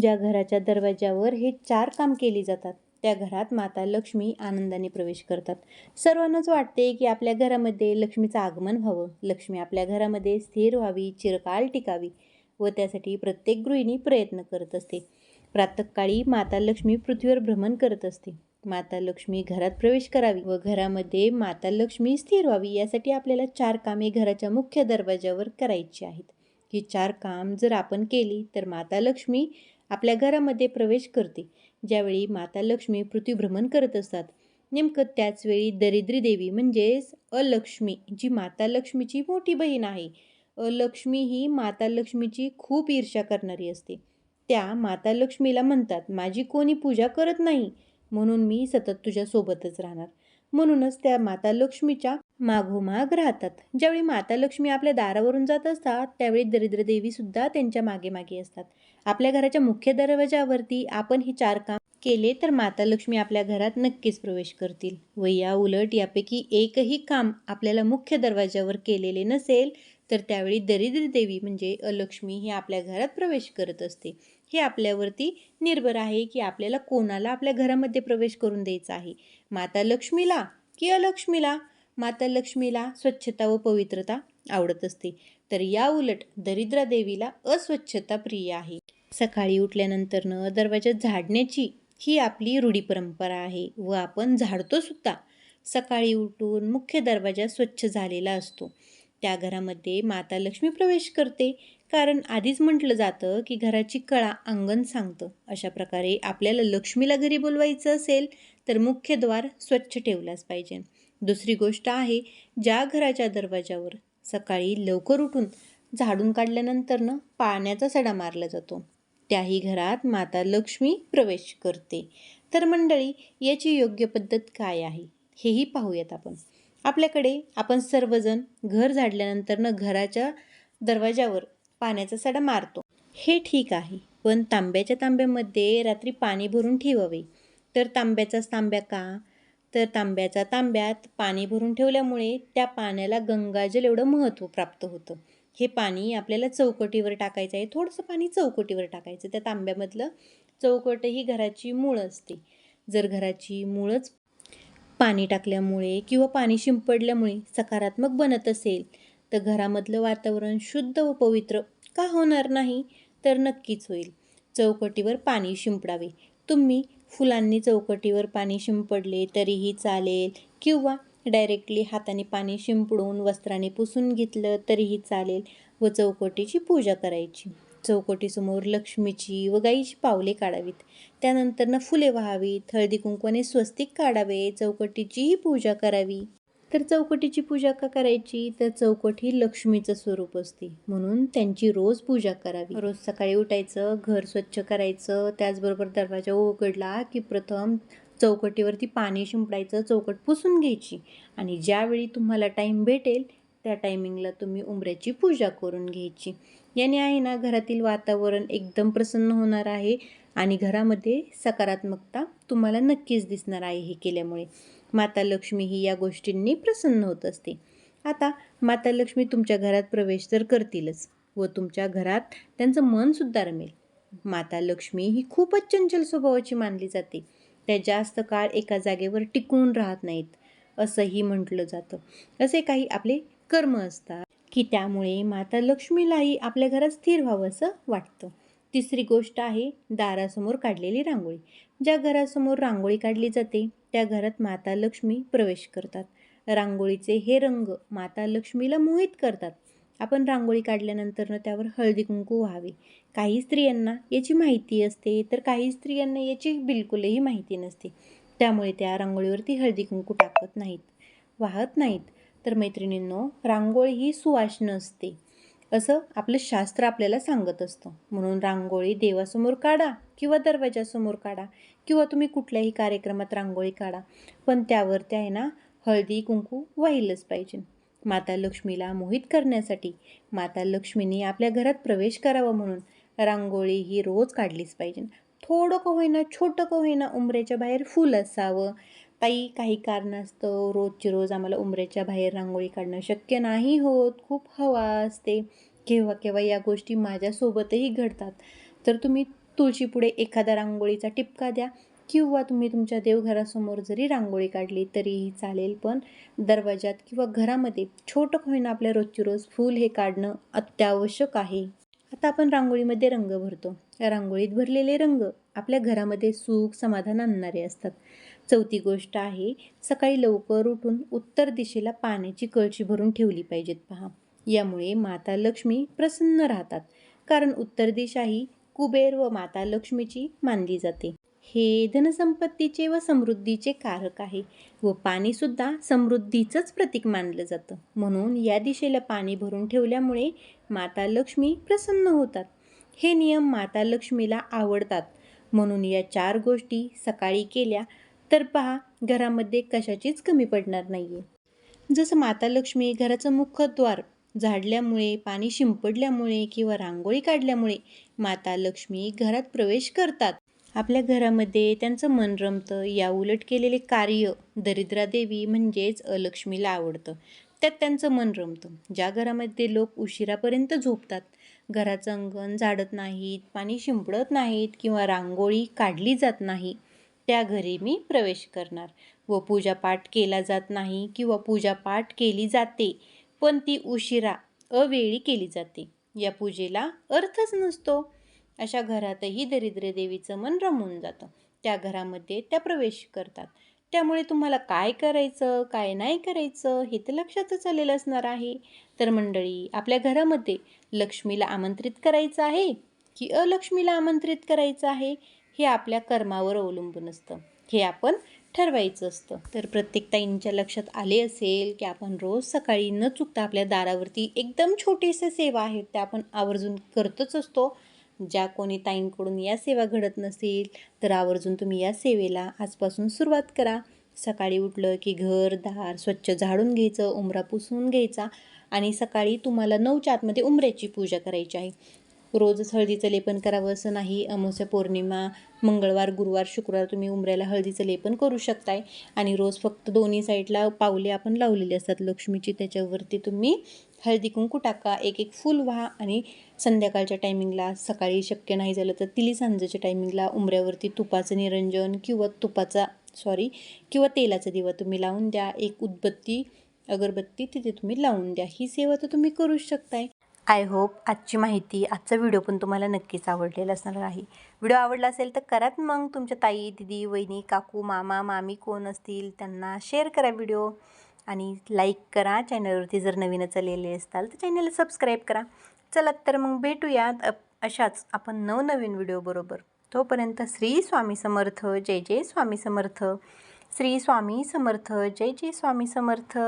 ज्या घराच्या दरवाज्यावर हे चार काम केली जातात त्या घरात माता लक्ष्मी आनंदाने प्रवेश करतात. सर्वांनाच वाटते की आपल्या घरामध्ये लक्ष्मीचं आगमन व्हावं. लक्ष्मी आपल्या घरामध्ये स्थिर व्हावी चिरकाल टिकावी व त्यासाठी प्रत्येक गृहिणी प्रयत्न करत असते. प्रातःकाळी माता लक्ष्मी पृथ्वीवर भ्रमण करत असते. माता लक्ष्मी घरात प्रवेश करावी व घरामध्ये माता लक्ष्मी स्थिर व्हावी यासाठी आपल्याला चार कामे घराच्या मुख्य दरवाज्यावर करायची आहेत. ही चार काम जर आपण केली तर माता लक्ष्मी आपल्या घरामध्ये प्रवेश करते. ज्यावेळी माता लक्ष्मी पृथ्वीभ्रमण करत असतात. नेमकं त्याच वेळी दरिद्री देवी म्हणजेच अलक्ष्मी जी माता लक्ष्मीची मोठी बहीण आहे. अलक्ष्मी ही माता लक्ष्मीची खूप ईर्ष्या करणारी असते. त्या माता लक्ष्मीला म्हणतात माझी कोणी पूजा करत नाही म्हणून मी सतत तुझ्यासोबतच राहणार. म्हणूनच त्या माता लक्ष्मीच्या मागोमाग राहतात. ज्यावेळी माता लक्ष्मी आपल्या दारावरून जात असतात त्यावेळी दरिद्र सुद्धा त्यांच्या मागे मागे असतात. आपल्या घराच्या मुख्य दरवाजावरती आपण हे चार काम केले तर माता लक्ष्मी आपल्या घरात नक्कीच प्रवेश करतील. व या उलट यापैकी एकही काम आपल्याला मुख्य दरवाजावर केलेले नसेल तर त्यावेळी दरिद्र देवी म्हणजे अलक्ष्मी ही आपल्या घरात प्रवेश करत असते. हे आपल्यावरती निर्भर आहे की आपल्याला कोणाला आपल्या घरामध्ये प्रवेश करून द्यायचा आहे. माता लक्ष्मीला की अलक्ष्मीला? माता लक्ष्मीला स्वच्छता व पवित्रता आवडत असते. तर या उलट दरिद्रा देवीला अस्वच्छता प्रिय आहे. सकाळी उठल्यानंतरनं दरवाजा झाडण्याची ही आपली रूढी परंपरा आहे व आपण झाडतो सुद्धा. सकाळी उठून मुख्य दरवाजा स्वच्छ झालेला असतो. त्या घरामध्ये माता लक्ष्मी प्रवेश करते. कारण आधीच म्हटलं जातं की घराची कळा अंगण सांगतं. अशा प्रकारे आपल्याला लक्ष्मीला घरी बोलवायचं असेल तर मुख्य द्वार स्वच्छ ठेवलाच पाहिजे. दुसरी गोष्ट आहे ज्या घराच्या दरवाजावर सकाळी लवकर उठून झाडून काढल्यानंतरनं पाण्याचा सडा मारला जातो त्याही घरात माता लक्ष्मी प्रवेश करते. तर मंडळी याची योग्य पद्धत काय आहे? हेही पाहूयात आपण. आपल्याकडे आपण सर्वजण घर झाडल्यानंतरनं घराच्या दरवाजावर पाण्याचा सडा मारतो. हे ठीक आहे पण तांब्याच्या तांब्यामध्ये रात्री पाणी भरून ठेवावे. तर तांब्याचाच तांब्या का? तर तांब्याचा तांब्यात पाणी भरून ठेवल्यामुळे त्या पाण्याला गंगाजल एवढं महत्त्व प्राप्त होतं. हे पाणी आपल्याला चौकटीवर टाकायचं आहे. थोडंसं पाणी चौकटीवर टाकायचं. त्या तांब्यामधलं चौकट ही घराची मूळ असते. जर घराची मूळच पाणी टाकल्यामुळे किंवा पाणी शिंपडल्यामुळे सकारात्मक बनत असेल तर घरामधलं वातावरण शुद्ध व पवित्र का होणार नाही? तर नक्कीच होईल. चौकटीवर पाणी शिंपडावे. तुम्ही फुलांनी चौकटीवर पाणी शिंपडले तरीही चालेल किंवा डायरेक्टली हाताने पाणी शिंपडून वस्त्राने पुसून घेतलं तरीही चालेल व चौकटीची पूजा करायची. चौकटीसमोर लक्ष्मीची व गाईची पावले काढावीत. त्यानंतरनं फुले व्हावीत हळदी कुंकवाने स्वस्तिक काढावे चौकटीचीही पूजा करावी. तर चौकटीची पूजा का करायची? तर चौकट ही लक्ष्मीचं स्वरूप असते. म्हणून त्यांची रोज पूजा करावी. रोज सकाळी उठायचं घर स्वच्छ करायचं. त्याचबरोबर दरवाजा उघडला की प्रथम चौकटीवरती पाणी शिंपडायचं चौकट पुसून घ्यायची. आणि ज्यावेळी तुम्हाला टाईम भेटेल त्या टायमिंगला तुम्ही उंबऱ्याची पूजा करून घ्यायची. याने आहे ना घरातील वातावरण एकदम प्रसन्न होणार आहे आणि घरामध्ये सकारात्मकता तुम्हाला नक्कीच दिसणार आहे हे केल्यामुळे. माता लक्ष्मी ही या गोष्टींनी प्रसन्न होत असते. आता माता लक्ष्मी तुमच्या घरात प्रवेश तर करतीलच व तुमच्या घरात त्यांचं मनसुद्धा रमेल. माता लक्ष्मी ही खूपच चंचल स्वभावाची मानली जाते. त्या जास्त काळ एका जागेवर टिकून राहत नाहीत असंही म्हटलं जातं. असे काही आपले कर्म असतात की त्यामुळे माता लक्ष्मीलाही आपल्या घरात स्थिर व्हावं असं वाटतं. तिसरी गोष्ट आहे दारासमोर काढलेली रांगोळी. ज्या घरासमोर रांगोळी काढली जाते त्या घरात माता लक्ष्मी प्रवेश करतात. रांगोळीचे हे रंग माता लक्ष्मीला मोहित करतात. आपण रांगोळी काढल्यानंतर त्यावर हळदी कुंकू व्हावे. काही स्त्रियांना याची माहिती असते तर काही स्त्रियांना याची बिलकुलही माहिती नसते. त्यामुळे त्या रांगोळीवरती हळदी कुंकू टाकत नाहीत. वाहत नाहीत. तर मैत्रिणींनो रांगोळी ही सुवासनं असते. असं आपलं शास्त्र आपल्याला सांगत असतं. म्हणून रांगोळी देवासमोर काढा किंवा दरवाजासमोर काढा किंवा तुम्ही कुठल्याही कार्यक्रमात रांगोळी काढा. पण त्यावर त्या आहे ना हळदी कुंकू वाहिलंच पाहिजे. माता लक्ष्मीला मोहित करण्यासाठी माता लक्ष्मीने आपल्या घरात प्रवेश करावा म्हणून रांगोळी ही रोज काढलीच पाहिजे. थोडं का होईना छोटं का होईना उंबऱ्याच्या बाहेर फूल असावं काही काही कारणास्तव रोजची रोज आम्हाला उंबऱ्याच्या बाहेर रांगोळी काढणं शक्य नाही होत. खूप हवा असते. केव्हा केव्हा या गोष्टी माझ्यासोबतही घडतात. तर तुम्ही तुळशीपुढे एखादा रांगोळीचा टिपका द्या किंवा तुम्ही तुमच्या देवघरासमोर जरी रांगोळी काढली तरीही चालेल पण दरवाजात किंवा घरामध्ये छोटं होईना आपल्या रोजची रोज फूल हे काढणं अत्यावश्यक आहे. आता आपण रांगोळीमध्ये रंग भरतो. रांगोळीत भरलेले रंग आपल्या घरामध्ये सुख समाधान आणणारे असतात. चौथी गोष्ट आहे सकाळी लवकर उठून उत्तर दिशेला पाण्याची कळशी भरून ठेवली पाहिजेत पहा. यामुळे माता लक्ष्मी प्रसन्न राहतात. कारण उत्तर दिशा ही कुबेर व माता लक्ष्मीची मानली जाते. हे धनसंपत्तीचे व समृद्धीचे कारक आहे व पाणीसुद्धा समृद्धीचंच प्रतीक मानलं जातं. म्हणून या दिशेला पाणी भरून ठेवल्यामुळे माता लक्ष्मी प्रसन्न होतात. हे नियम माता लक्ष्मीला आवडतात. म्हणून या चार गोष्टी सकाळी केल्या तर पहा घरामध्ये कशाचीच कमी पडणार नाही आहे जसं माता लक्ष्मी घराचं मुखद्वार झाडल्यामुळे पाणी शिंपडल्यामुळे किंवा रांगोळी काढल्यामुळे माता लक्ष्मी घरात प्रवेश करतात. आपल्या घरामध्ये त्यांचं मन रमतं या उलट केलेले कार्य दरिद्रा देवी म्हणजेच अलक्ष्मीला आवडतं. त्यात त्यांचं मन रमतं. ज्या घरामध्ये लोक उशिरापर्यंत झोपतात घराचं अंगण झाडत नाहीत पाणी शिंपडत नाहीत किंवा रांगोळी काढली जात नाही त्या घरी मी प्रवेश करणार. व पूजापाठ केला जात नाही किंवा पूजापाठ केली जाते पण ती उशिरा अवेळी केली जाते. या पूजेला अर्थच नसतो. अशा घरातही दरिद्र देवीचं मन रमून जातं. त्या घरामध्ये त्या प्रवेश करतात. त्यामुळे तुम्हाला काय करायचं काय नाही करायचं हे तर लक्षातच आलेलं असणार आहे. तर मंडळी आपल्या घरामध्ये लक्ष्मीला आमंत्रित करायचं आहे की अलक्ष्मीला आमंत्रित करायचं आहे? हे आपल्या कर्मावर अवलंबून असतं. हे आपण ठरवायचं असतं. तर प्रत्येक ताईंच्या लक्षात आले असेल की आपण रोज सकाळी न चुकता आपल्या दारावरती एकदम छोटेसे सेवा आहेत त्या आपण आवर्जून करतच असतो. ज्या कोणी ताईंकडून या सेवा घडत नसेल तर आवर्जून तुम्ही या सेवेला आजपासून सुरुवात करा. सकाळी उठलं की घर दार स्वच्छ झाडून घ्यायचं उमरा पुसून घ्यायचा आणि सकाळी तुम्हाला नऊच्या आतमध्ये उमऱ्याची पूजा करायची आहे. रोजच हळदीचं लेपन करावं असं नाही. अमावस्या पौर्णिमा मंगळवार गुरुवार शुक्रवार तुम्ही उमऱ्याला हळदीचं लेपन करू शकताय. आणि रोज फक्त दोन्ही साईडला पावले आपण लावलेली असतात. लक्ष्मीची त्याच्यावरती तुम्ही हळदी कुंकू टाका. एक एक फूल व्हा आणि संध्याकाळच्या टायमिंगला सकाळी शक्य नाही झालं तर तिली सांजेच्या टायमिंगला उमऱ्यावरती तुपाचं निरंजन किंवा तुपाचा सॉरी किंवा तेलाचा दिवा तुम्ही लावून द्या. एक उदबत्ती अगरबत्ती तिथे तुम्ही लावून द्या. ही सेवा तर तुम्ही करूच शकताय. आय होप आजची माहिती आजचा व्हिडिओ पण तुम्हाला नक्कीच आवडलेला असणार आहे. व्हिडिओ आवडला असेल तर करात मग तुमच्या ताई दिदी वहिनी काकू मामा मामी कोण असतील त्यांना शेअर करा व्हिडिओ. आणि लाईक करा. चॅनलवरती जर नवीनच आलेले असताल तर चॅनलला सबस्क्राईब करा. चला तर मग भेटूयात अशाच आपण नवनवीन व्हिडिओ बरोबर. तोपर्यंत श्री स्वामी समर्थ जय जय स्वामी समर्थ. श्री स्वामी समर्थ जय जय स्वामी समर्थ.